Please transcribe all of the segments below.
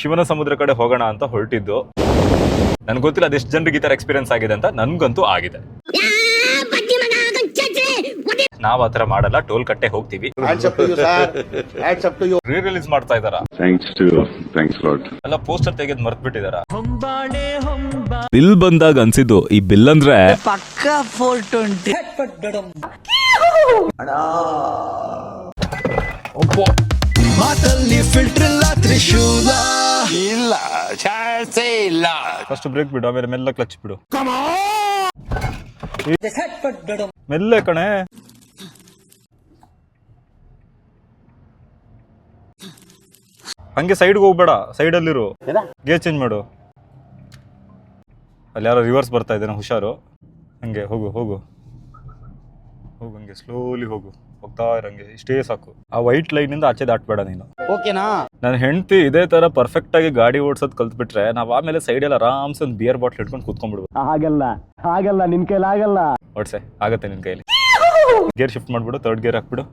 ಶಿವನ ಸಮುದ್ರ ಕಡೆ ಹೋಗೋಣ ಅಂತ ಹೊರಟಿದ್ದು. ನನ್ಗೆ ಗೊತ್ತಿಲ್ಲ ಅದೆಷ್ಟು ಜನರಿಗೆ ಈ ತರ ಎಕ್ಸ್ಪೀರಿಯನ್ಸ್ ಆಗಿದೆ ಅಂತ ನನ್ಗಂತೂ ಆಗಿದೆ. ನಾವ್ ಆತರ ಮಾಡಲ್ಲ ಟೋಲ್ ಕಟ್ಟೆ ಹೋಗ್ತೀವಿ. ರೀ ರಿಲೀಸ್ ಮಾಡ್ತಾ ಇದಾರ. ಎಲ್ಲ ಪೋಸ್ಟರ್ ತೆಗೆದ್ ಮರ್ತ್ ಬಿಟ್ಟಿದಾರ ಬಿಲ್ ಬಂದಾಗ ಅನ್ಸಿದ್ದು ಈ ಬಿಲ್ ಅಂದ್ರೆ ಪಕ್ಕ ಫೋರ್ ಟ್ವೆಂಟಿ ಮಾತಲ್ಲಿ ಫಿಲ್ಟರ್ ಇಲ್ಲ ತ್ರಿಶೂಲ. ಇಲ್ಲ. ಚಾನ್ಸೇ ಇಲ್ಲ. ಫಸ್ಟ್ ಬ್ರೇಕ್ ಬಿಡು ಆಮೇಲೆ ಮೆಲ್ಲ ಕ್ಲಚ್ ಬಿಡು. ಮೆಲ್ಲ ಕಣೆ. ಹಂಗೆ ಸೈಡ್ಗೆ ಹೋಗ್ಬೇಡ ಸೈಡ್ ಅಲ್ಲಿರು ಗೇರ್ ಚೇಂಜ್ ಮಾಡು. ಅಲ್ಲಿ ಯಾರೋ ರಿವರ್ಸ್ ಬರ್ತಾ ಇದ್ದಾನೆ ಹುಷಾರು. ಹಂಗೆ ಹೋಗು ಹೋಗು. ಹೋಗು ಹಂಗೆ ಸ್ಲೋಲಿ ಹೋಗು. ಹೋಗ್ತಾ ಇರಂಗೆ ಇಷ್ಟೇ ಸಾಕು. ಆ ವೈಟ್ ಲೈನ್ ಇಂದ ಆಚೆ ದಾಟ್ಬೇಡ ನೀನು. ಓಕೆನಾ? ನನ್ನ ಹೆಂಡತಿ ಇದೇ ತರ ಪರ್ಫೆಕ್ಟ್ ಆಗಿ ಗಾಡಿ ಓಡಿಸೋದ್ ಕಲ್ತ್ಬಿಟ್ರೆ ನಾವ್ ಆಮೇಲೆ ಸೈಡ್ ಎಲ್ಲ ಆರಾಮ್ಸೆ ಒಂದು ಬಿಯರ್ ಬಾಟ್ಲ್ ಇಟ್ಕೊಂಡು ಕೂತ್ಕೊಂಡ್ಬಿಡ್ಬೋದು. ಆಗಲ್ಲ ಆಗಲ್ಲ ನಿನ್ ಕೈಲಿ ಆಗಲ್ಲ. ಒಡ್ಸೆ ಆಗತ್ತೆ ನಿನ್ ಕೈಲಿ. ಗೇರ್ ಶಿಫ್ಟ್ ಮಾಡ್ಬಿಡು ತರ್ಡ್ ಗೇರ್ ಹಾಕ್ಬಿಡು.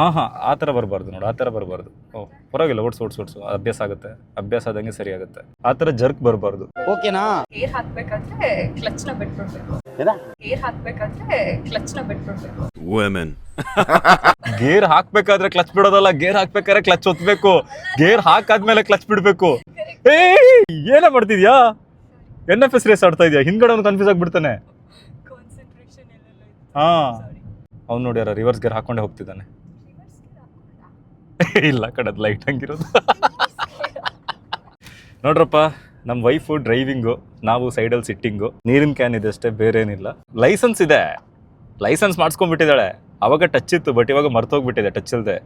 ಆ ಹಾ ಆ ಥರ ಬರಬಾರ್ದು ನೋಡು ಆ ಥರ ಬರಬಾರ್ದು. ಓ ಪರವಾಗಿಲ್ಲ ಓಡ್ಸು ಓಡ್ಸು ಓಡ್ಸು. ಅಭ್ಯಾಸ ಆಗುತ್ತೆ ಅಭ್ಯಾಸ ಆದಂಗೆ ಸರಿ ಆಗುತ್ತೆ. ಆ ಥರ ಜರ್ಕ್ ಬರಬಾರ್ದು. ಓಕೆನಾ? ಗೇರ್ ಹಾಕ್ಬೇಕಾದ್ರೆ ಕ್ಲಚ್ನ ಗೇರ್ ಹಾಕ್ಬೇಕಾದ್ರೆ ಕ್ಲಚ್ನ ಬಿಟ್ಬಿಡ್ಬೇಕು ಗೇರ್ ಹಾಕ್ಬೇಕಾದ್ರೆ ಕ್ಲಚ್ ಬಿಡೋದಲ್ಲ ಗೇರ್ ಹಾಕ್ಬೇಕಾದ್ರೆ ಕ್ಲಚ್ ಒತ್ತಬೇಕು ಗೇರ್ ಹಾಕಾದ್ಮೇಲೆ ಕ್ಲಚ್ ಬಿಡ್ಬೇಕು. ಏ ಏನ ಮಾಡ್ತಿದ್ಯಾ? ಎನ್ ಎಫ್ ಎಸ್ ರೇಸ್ ಆಡ್ತಾ ಇದೆಯಾ? ಹಿಂದ್ಗಡೆ ಅವ್ನು ಕನ್ಫ್ಯೂಸ್ ಆಗ್ಬಿಡ್ತಾನೆ. ಕಾನ್ಸಂಟ್ರೇಷನ್ ಎಲ್ಲೆಲ್ಲ ಹಾ. ಅವ್ನು ನೋಡಿ ಯಾರ ರಿವರ್ಸ್ ಗೇರ್ ಹಾಕೊಂಡೆ ಹೋಗ್ತಿದ್ದಾನೆ. ಇಲ್ಲ ಕಡೆ ಲೈಟ್ ಹಂಗಿರೋದು. ನೋಡ್ರಪ್ಪ ನಮ್ಮ ವೈಫು ಡ್ರೈವಿಂಗು ನಾವು ಸೈಡಲ್ಲಿ ಸಿಟ್ಟಿಂಗು ನೀರಿನ ಕ್ಯಾನ್ ಇದೆ ಅಷ್ಟೇ ಬೇರೆ ಏನಿಲ್ಲ ಲೈಸೆನ್ಸ್ ಇದೆ. ಲೈಸೆನ್ಸ್ ಮಾಡಿಸ್ಕೊಂಡ್ಬಿಟ್ಟಿದ್ದಾಳೆ. ಅವಾಗ ಟಚ್ ಇತ್ತು ಬಟ್ ಇವಾಗ ಮರ್ತೋಗ್ಬಿಟ್ಟಿದೆ ಟಚ್ ಇಲ್ಲದೆ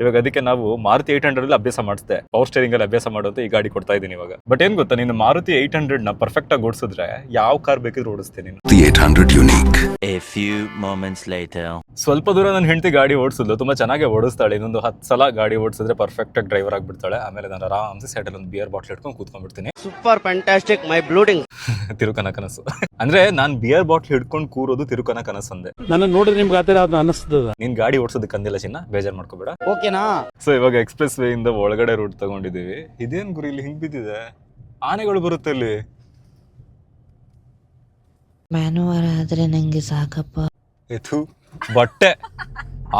ಇವಾಗ ಅದಕ್ಕೆ ನಾವು ಮಾರುತಿ ಏಟ್ ಹಂಡ್ರೆಡ್ ಅಭ್ಯಾಸ ಮಾಡಿಸ್ದೆ. ಪವರ್ ಸ್ಟೇರಿಂಗ್ ಅಲ್ಲಿ ಅಭ್ಯಾಸ ಮಾಡೋದು ಈ ಗಾಡಿ ಕೊಡ್ತಾ ಇದ್ದೀನಿ ಇವಾಗ. ಬಟ್ ಏನ್ ಗೊತ್ತಾ ನೀನು ಮಾರುತಿ ಏಟ್ ಹಂಡ್ರೆಡ್ನ ಪರ್ಫೆಕ್ಟ್ ಆಗಿ ಓಡಿಸಿದ್ರೆ ಯಾವ ಕಾರ್ ಬೇಕಿದ್ರು ಓಡಿಸ್ತೀನಿ ನೀನು. The 800 unique. A few moments later. ಸ್ವಲ್ಪ ದೂರ ನನ್ನ ಹೆಂಡತಿ ಗಾಡಿ ಓಡಿಸಿದ್ಲು ತುಂಬಾ ಚೆನ್ನಾಗಿ ಓಡಿಸ್ತಾಳೆ. ಇನ್ನೊಂದು ಹತ್ತು ಸಲ ಗಾಡಿ ಓಡಿಸಿದ್ರೆ ಪರ್ಫೆಕ್ಟ್ ಆಗಿ ಡ್ರೈವರ್ ಆಗಿಬಿಡ್ತಾಳೆ. ಆಮೇಲೆ ನಾನು ಆರಾಮ್ಸೆ ಸೈಡಲ್ಲಿ ಒಂದು ಬಿಯರ್ ಬಾಟ್ಲ್ ಇಟ್ಕೊಂಡು ಕೂತ್ಕೊಂಡ್ಬಿಡ್ತೀನಿ. ಸೂಪರ್ ಫ್ಯಾಂಟಾಸ್ಟಿಕ್ ಮೈ ಬ್ಲೂಡಿಂಗ್ ತಿರುಕನ ಕನಸು. ಅಂದ್ರೆ ನಾನು ಬಿಯರ್ ಬಾಟ್ಲ್ ಹಿಡ್ಕೊಂಡು ಕೂರೋದು ತಿರುಕನ ಕನಸು ಅಂದೆ ನನ್ನ ನೋಡಿದ್ರೆ ನಿಮ್ಗೆ ಆತರ ಅದು ಅನಿಸ್ತದ? ನೀನ್ ಗಾಡಿ ಓಡಿಸೋದಕ್ಕೆ ಅಂದಿಲ್ಲ ಚಿನ್ನ ಬೇಜಾರ್ ಮಾಡ್ಕೋಬೇಡ. ಓಕೆನಾ? ಸೊ ಇವಾಗ ಎಕ್ಸ್ಪ್ರೆಸ್ ವೇ ಇಂದ ಒಳಗಡೆ ರೂಟ್ ತಗೊಂಡಿದೀವಿ ಇದೇನ್ ಗುರಿ ಇಲ್ಲಿ ಹಿಂಗ್ ಬಿದ್ದಿದೆ? ಆನೆಗಳು ಬರುತ್ತೆ ಅಲ್ಲಿ ಮ್ಯಾನುವರ್ ಆದ್ರೆ ನಂಗೆ ಸಾಕಪ್ಪ. ಎಥು ಬಟ್ಟೆ.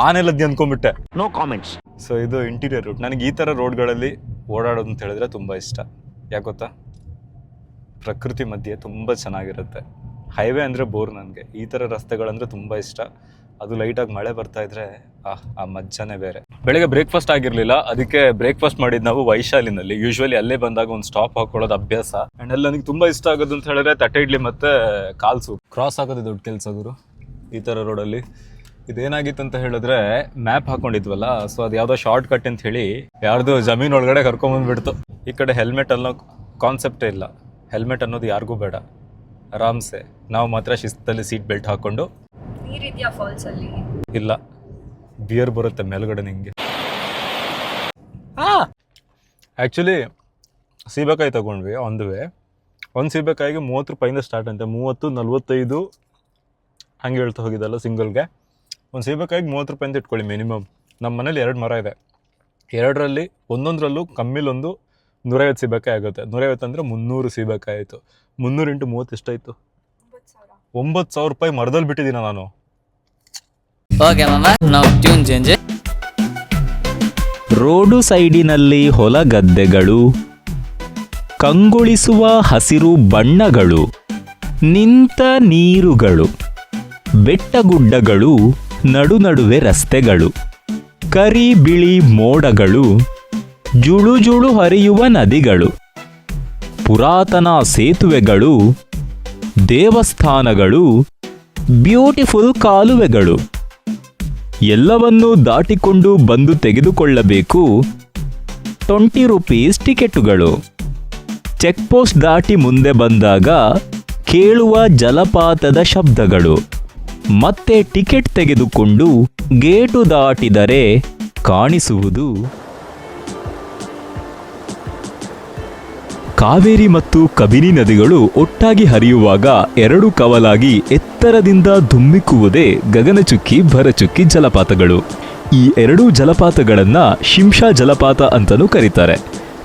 ಆನೆ ಲದ್ದಿ ಅನ್ಕೊಂಡ್ಬಿಟ್ಟೆ. ನೋ ಕಾಮೆಂಟ್ಸ್ ಸೊ ಇದು ಇಂಟೀರಿಯರ್ ರೂಟ್ ನನಗೆ ಈ ಥರ ರೋಡ್ಗಳಲ್ಲಿ ಓಡಾಡೋದು ಅಂತ ಹೇಳಿದ್ರೆ ತುಂಬ ಇಷ್ಟ. ಯಾಕೆ ಗೊತ್ತಾ? ಪ್ರಕೃತಿ ಮಧ್ಯೆ ತುಂಬ ಚೆನ್ನಾಗಿರುತ್ತೆ. ಹೈವೇ ಅಂದರೆ ಬೋರ್ ನನಗೆ. ಈ ಥರ ರಸ್ತೆಗಳಂದ್ರೆ ತುಂಬ ಇಷ್ಟ. ಅದು ಲೈಟಾಗಿ ಮಳೆ ಬರ್ತಾ ಇದ್ರೆ ಆಹ್ ಆ ಮಜ್ಜಾನೇ ಬೇರೆ. ಬೆಳಗ್ಗೆ ಬ್ರೇಕ್ಫಾಸ್ಟ್ ಆಗಿರಲಿಲ್ಲ, ಅದಕ್ಕೆ ಬ್ರೇಕ್ಫಾಸ್ಟ್ ಮಾಡಿದ್ದು ನಾವು ವೈಶಾಲಿನಲ್ಲಿ. ಯೂಶ್ವಲಿ ಅಲ್ಲೇ ಬಂದಾಗ ಒಂದು ಸ್ಟಾಪ್ ಹಾಕೊಳ್ಳೋದು ಅಭ್ಯಾಸ. ಆ್ಯಂಡ್ ಅಲ್ಲಿ ನನಗೆ ತುಂಬ ಇಷ್ಟ ಆಗೋದು ಅಂತ ಹೇಳಿದ್ರೆ ತಟ್ಟೆ ಇಡ್ಲಿ ಮತ್ತೆ ಕಾಲ್ ಸೂಪ್ ಕ್ರಾಸ್ ಆಗೋದು ದೊಡ್ಡ ಕೆಲಸ ಗುರು. ಈ ಥರ ರೋಡಲ್ಲಿ ಇದೇನಾಗಿತ್ತು ಅಂತ ಹೇಳಿದ್ರೆ ಮ್ಯಾಪ್ ಹಾಕೊಂಡಿದ್ವಲ್ಲ ಸೊ ಅದು ಯಾವುದೋ ಶಾರ್ಟ್ ಕಟ್ ಅಂತ ಹೇಳಿ ಯಾರ್ದು ಜಮೀನ್ ಒಳಗಡೆ ಕರ್ಕೊಂಬಂದ್ಬಿಡ್ತು ಈ ಕಡೆ ಹೆಲ್ಮೆಟ್ ಅನ್ನೋ ಕಾನ್ಸೆಪ್ಟೇ ಇಲ್ಲ. ಹೆಲ್ಮೆಟ್ ಅನ್ನೋದು ಯಾರಿಗೂ ಬೇಡ. ಆರಾಮ್ಸೆ. ನಾವು ಮಾತ್ರ ಶಿಸ್ತಲ್ಲಿ ಸೀಟ್ ಬೆಲ್ಟ್ ಹಾಕೊಂಡು ನೀರಿದ್ಯಾ ಫಾಲ್ಸ್ ಅಲ್ಲಿ? ಇಲ್ಲ. ಬಿಯರ್ ಬರುತ್ತೆ ಮೇಲ್ಗಡೆ ನಿಂಗೆ. ಆ್ಯಕ್ಚುಲಿ ಸೀಬೆಕಾಯಿ ತಗೊಂಡ್ವಿ ಆನ್ ದ ವೇ ಒಂದು ಸೀಬೆಕಾಯಿಗೆ ಮೂವತ್ತು ರೂಪಾಯಿಂದ ಸ್ಟಾರ್ಟ್ ಅಂತೆ. ಮೂವತ್ತು ನಲ್ವತ್ತೈದು ಹಂಗೆ ಹೇಳ್ತಾ ಹೋಗಿದ್ದಲ್ಲ ಸಿಂಗಲ್ಗೆ ಒಂದು ಸೀಬೆಕಾಯಿಗೆ ಮೂವತ್ತು ರೂಪಾಯಿ ಅಂತ ಇಟ್ಕೊಳ್ಳಿ ಮಿನಿಮಮ್ ನಮ್ಮ ಮನೇಲಿ ಎರಡು ಮರ ಇದೆ. ಎರಡರಲ್ಲಿ ಒಂದೊಂದರಲ್ಲೂ ಕಮ್ಮಿಲೊಂದು ನೂರೈವತ್ತು ಸೀಬೆಕಾಯಿ ಆಗುತ್ತೆ. ನೂರೈವತ್ತು ಅಂದರೆ ಮುನ್ನೂರು ಸೀಬೆಕಾಯಿ ಆಯಿತು. ಮುನ್ನೂರು ಇಂಟು ಮೂವತ್ತು ಎಷ್ಟಾಯಿತು? ಒಂಬತ್ತು ಸಾವಿರ. ಒಂಬತ್ತು ಸಾವಿರ ರೂಪಾಯಿ ಮರದಲ್ಲಿ ಬಿಟ್ಟಿದ್ದೀನ ನಾನು. ಓಕೆ ನಾವು ಟ್ಯೂನ್ ಚೇಂಜ್ ರೋಡು ಸೈಡಿನಲ್ಲಿ ಹೊಲ ಗದ್ದೆಗಳು, ಕಂಗೊಳಿಸುವ ಹಸಿರು ಬಣ್ಣಗಳು, ನಿಂತ ನೀರುಗಳು, ಬೆಟ್ಟಗುಡ್ಡಗಳು ನಡು ನಡುವೆ ರಸ್ತೆಗಳು ಕರಿ ಬಿಳಿ ಮೋಡಗಳು ಜುಳು ಹರಿಯುವ ನದಿಗಳು, ಪುರಾತನ ಸೇತುವೆಗಳು, ದೇವಸ್ಥಾನಗಳು, ಬ್ಯೂಟಿಫುಲ್ ಕಾಲುವೆಗಳು. ಎಲ್ಲವನ್ನೂ ದಾಟಿಕೊಂಡು ಬಂದು ತೆಗೆದುಕೊಳ್ಳಬೇಕು. ಟ್ವೆಂಟಿ ರುಪೀಸ್ ಟಿಕೆಟುಗಳು. ಚೆಕ್ ಪೋಸ್ಟ್ ದಾಟಿ ಮುಂದೆ ಬಂದಾಗ ಕೇಳುವ ಜಲಪಾತದ ಶಬ್ದಗಳು. ಮತ್ತೆ ಟಿಕೆಟ್ ತೆಗೆದುಕೊಂಡು ಗೇಟು ದಾಟಿದರೆ ಕಾಣಿಸುವುದು. ಕಾವೇರಿ ಮತ್ತು ಕಬಿನಿ ನದಿಗಳು ಒಟ್ಟಾಗಿ ಹರಿಯುವಾಗ ಎರಡು ಕವಲಾಗಿ ಎತ್ತರದಿಂದ ಧುಮ್ಮಿಕ್ಕುವುದೇ ಗಗನಚುಕ್ಕಿ, ಭರಚುಕ್ಕಿ ಜಲಪಾತಗಳು. ಈ ಎರಡೂ ಜಲಪಾತಗಳನ್ನು ಶಿಂಷಾ ಜಲಪಾತ ಅಂತಲೂ ಕರೀತಾರೆ.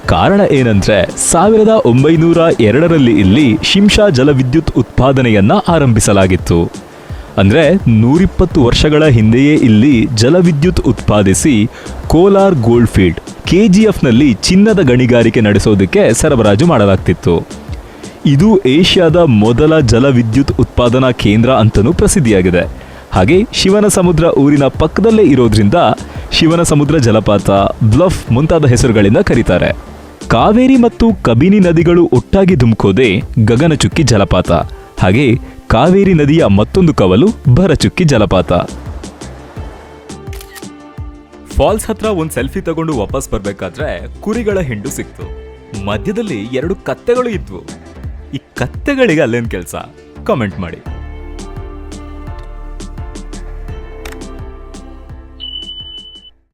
ಕಾರಣ ಏನಂದ್ರೆ ಸಾವಿರದ ಒಂಬೈನೂರ ಎರಡರಲ್ಲಿ ಇಲ್ಲಿ ಶಿಂಷಾ ಜಲವಿದ್ಯುತ್ ಉತ್ಪಾದನೆಯನ್ನ ಆರಂಭಿಸಲಾಗಿತ್ತು. ಅಂದ್ರೆ ನೂರಿಪ್ಪತ್ತು ವರ್ಷಗಳ ಹಿಂದೆಯೇ ಇಲ್ಲಿ ಜಲವಿದ್ಯುತ್ ಉತ್ಪಾದಿಸಿ ಕೋಲಾರ್ ಗೋಲ್ಡ್ ಫೀಲ್ಡ್ ಕೆಜಿಎಫ್ನಲ್ಲಿ ಚಿನ್ನದ ಗಣಿಗಾರಿಕೆ ನಡೆಸೋದಕ್ಕೆ ಸರಬರಾಜು ಮಾಡಲಾಗ್ತಿತ್ತು. ಇದು ಏಷ್ಯಾದ ಮೊದಲ ಜಲವಿದ್ಯುತ್ ಉತ್ಪಾದನಾ ಕೇಂದ್ರ ಅಂತಲೂ ಪ್ರಸಿದ್ಧಿಯಾಗಿದೆ. ಹಾಗೆ ಶಿವನ ಸಮುದ್ರ ಊರಿನ ಪಕ್ಕದಲ್ಲೇ ಇರೋದ್ರಿಂದ ಶಿವನ ಸಮುದ್ರ ಜಲಪಾತ ಬ್ಲಫ್ ಮುಂತಾದ ಹೆಸರುಗಳಿಂದ ಕರೀತಾರೆ. ಕಾವೇರಿ ಮತ್ತು ಕಬಿನಿ ನದಿಗಳು ಒಟ್ಟಾಗಿ ಧುಮುಕೋದೆ ಗಗನಚುಕ್ಕಿ ಜಲಪಾತ. ಹಾಗೆ ಕಾವೇರಿ ನದಿಯ ಮತ್ತೊಂದು ಕವಲು ಭರಚುಕ್ಕಿ ಜಲಪಾತ. ಫಾಲ್ಸ್ ಹತ್ರ ಒಂದ್ ಸೆಲ್ಫಿ ತಗೊಂಡು ವಾಪಸ್ ಬರ್ಬೇಕಾದ್ರೆ ಕುರಿಗಳ ಹಿಂಡು ಸಿಕ್ತು. ಮಧ್ಯದಲ್ಲಿ ಎರಡು ಕತ್ತೆಗಳು ಇದ್ವು. ಈ ಕತ್ತೆಗಳಿಗೆ ಅಲ್ಲೇನ್ ಕೆಲ್ಸ? ಕಮೆಂಟ್ ಮಾಡಿ.